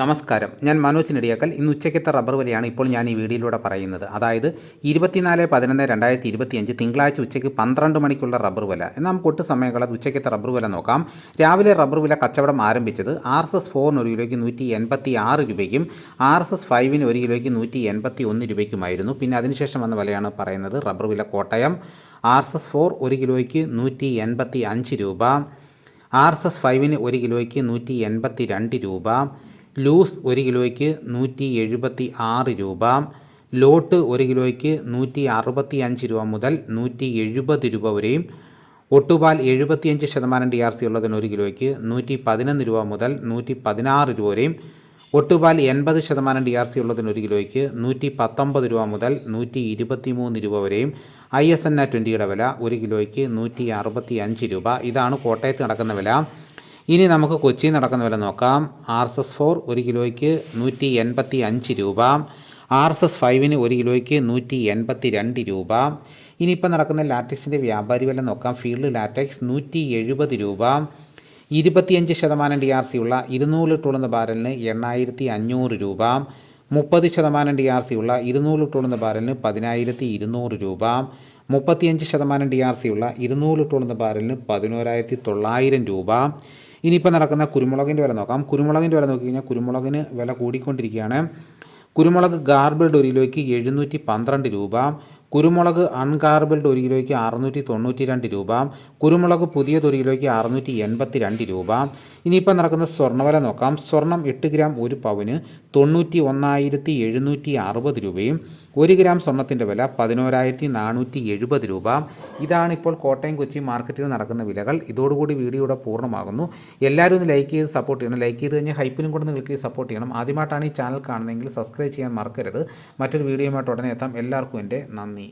നമസ്കാരം. ഞാൻ മനോജ് നെടിയാക്കൽ. ഇന്ന് ഉച്ചയ്ക്കത്തെ റബ്ബർ വിലയാണ് ഇപ്പോൾ ഞാൻ ഈ വീഡിയോയിലൂടെ പറയുന്നത്. അതായത് ഇരുപത്തിനാല് പതിനൊന്ന് രണ്ടായിരത്തി ഇരുപത്തിയഞ്ച് തിങ്കളാഴ്ച ഉച്ചയ്ക്ക് പന്ത്രണ്ട് മണിക്കുള്ള റബ്ബർ വില. എന്നാൽ നമുക്ക് ഒട്ട് സമയങ്ങളത് ഉച്ചയ്ക്കത്തെ റബ്ബർ വില നോക്കാം. രാവിലെ റബ്ബർ വില കച്ചവടം ആരംഭിച്ചത് ആർ എസ് എസ് ഫോറിന് ഒരു കിലോയ്ക്ക് നൂറ്റി എൺപത്തി ആറ് രൂപയ്ക്കും ആർ എസ് എസ് ഫൈവിന് ഒരു കിലോയ്ക്ക് നൂറ്റി എൺപത്തി ഒന്ന് രൂപയ്ക്കുമായിരുന്നു. പിന്നെ അതിനുശേഷം വന്ന വിലയാണ് പറയുന്നത് റബ്ബർ വില Kottayam. R S S four ഒരു കിലോയ്ക്ക് നൂറ്റി എൺപത്തി അഞ്ച് രൂപ ആർ എസ് എസ് ഫൈവിന് ഒരു കിലോയ്ക്ക് നൂറ്റി എൺപത്തി രണ്ട് രൂപ ലൂസ് ഒരു കിലോയ്ക്ക് നൂറ്റി എഴുപത്തി ആറ് രൂപ. ലോട്ട് ഒരു കിലോയ്ക്ക് നൂറ്റി അറുപത്തി അഞ്ച് രൂപ മുതൽ നൂറ്റി എഴുപത് രൂപ വരെയും. ഒട്ടുപാൽ എഴുപത്തിയഞ്ച് ശതമാനം ഡി ആർ സി ഉള്ളതിന് ഒരു കിലോയ്ക്ക് നൂറ്റി പതിനൊന്ന് രൂപ മുതൽ നൂറ്റി പതിനാറ് രൂപ വരെയും. ഒട്ടുപാൽ എൺപത് ശതമാനം ഡി ആർ സി ഉള്ളതിന് ഒരു കിലോയ്ക്ക് നൂറ്റി പത്തൊമ്പത് രൂപ മുതൽ നൂറ്റി ഇരുപത്തി മൂന്ന് രൂപ വരെയും. ഐ എസ് എൻ ആ ട്വന്റിയുടെ വില ഒരു കിലോയ്ക്ക് നൂറ്റി അറുപത്തി അഞ്ച് രൂപ. ഇതാണ് കോട്ടയത്ത് നടക്കുന്ന വില. ഇനി നമുക്ക് കൊച്ചിയിൽ നടക്കുന്ന വില നോക്കാം. ആർ എസ് എസ് ഫോർ ഒരു കിലോയ്ക്ക് നൂറ്റി എൺപത്തി അഞ്ച് രൂപ. ആർ എസ് എസ് ഫൈവിന് ഒരു കിലോയ്ക്ക് നൂറ്റി എൺപത്തി രണ്ട് രൂപ. ഇനിയിപ്പോൾ നടക്കുന്ന ലാറ്റക്സിന്റെ വ്യാപാരി വില നോക്കാം. ഫീൽഡ് ലാറ്റക്സ് നൂറ്റി എഴുപത് രൂപ. ഇരുപത്തിയഞ്ച് ശതമാനം ഡി ആർ സി ഉള്ള ഇരുന്നൂറ് ലിറ്ററുള്ള ബാരലിന് എണ്ണായിരത്തി അഞ്ഞൂറ് രൂപ. മുപ്പത് ശതമാനം ഡി ആർ സി ഉള്ള ഇരുന്നൂറ് ലിറ്ററുള്ള ബാരലിന് പതിനായിരത്തി ഇരുന്നൂറ് രൂപ. മുപ്പത്തിയഞ്ച് ശതമാനം ഡി ആർ സി ഉള്ള ഇരുന്നൂറ് ലിറ്ററുള്ള ബാരലിന് പതിനോരായിരത്തി തൊള്ളായിരം രൂപ. ഇനിയിപ്പോൾ നടക്കുന്ന കുരുമുളകിന്റെ വില നോക്കാം. കുരുമുളകിന്റെ വില നോക്കി കഴിഞ്ഞാൽ കുരുമുളകിന് വില കൂടിക്കൊണ്ടിരിക്കുകയാണ്. കുരുമുളക് ഗാർബിൾഡ് ഒരു കിലോയ്ക്ക് എഴുന്നൂറ്റി പന്ത്രണ്ട് രൂപ. കുരുമുളക് അൺഗാർബിൾഡ് ഒരു കിലോയ്ക്ക് അറുന്നൂറ്റി തൊണ്ണൂറ്റി രണ്ട് രൂപ. കുരുമുളക് പുതിയത് ഒരു കിലോയ്ക്ക് അറുന്നൂറ്റി എൺപത്തി രണ്ട് രൂപ. ഇനിയിപ്പോൾ നടക്കുന്ന സ്വർണവില നോക്കാം. സ്വർണം എട്ട് ഗ്രാം ഒരു പവന് തൊണ്ണൂറ്റി ഒന്നായിരത്തി എഴുന്നൂറ്റി അറുപത് രൂപയും ഒരു ഗ്രാം സ്വർണത്തിന്റെ വില പതിനോരായിരത്തി നാനൂറ്റി എഴുപത് രൂപ. ഇതാണ് ഇപ്പോൾ കോട്ടയം കൊച്ചി മാർക്കറ്റിൽ നടക്കുന്ന വിലകൾ. ഇതോടുകൂടി വീഡിയോ ഇവിടെ പൂർണമാകുന്നു. എല്ലാവരും ഒന്ന് ലൈക്ക് ചെയ്ത് സപ്പോർട്ട് ചെയ്യണം. ലൈക്ക് ചെയ്ത് കഴിഞ്ഞാൽ ഹൈപ്പിനും കൂടെ നിങ്ങൾക്ക് സപ്പോർട്ട് ചെയ്യണം. ആദ്യമായിട്ടാണ് ഈ ചാനൽ കാണുന്നതെങ്കിൽ സബ്സ്ക്രൈബ് ചെയ്യാൻ മറക്കരുത്. മറ്റൊരു വീഡിയോയുമായിട്ട് ഉടനെ എത്താം. എല്ലാവർക്കും എന്റെ നന്ദി.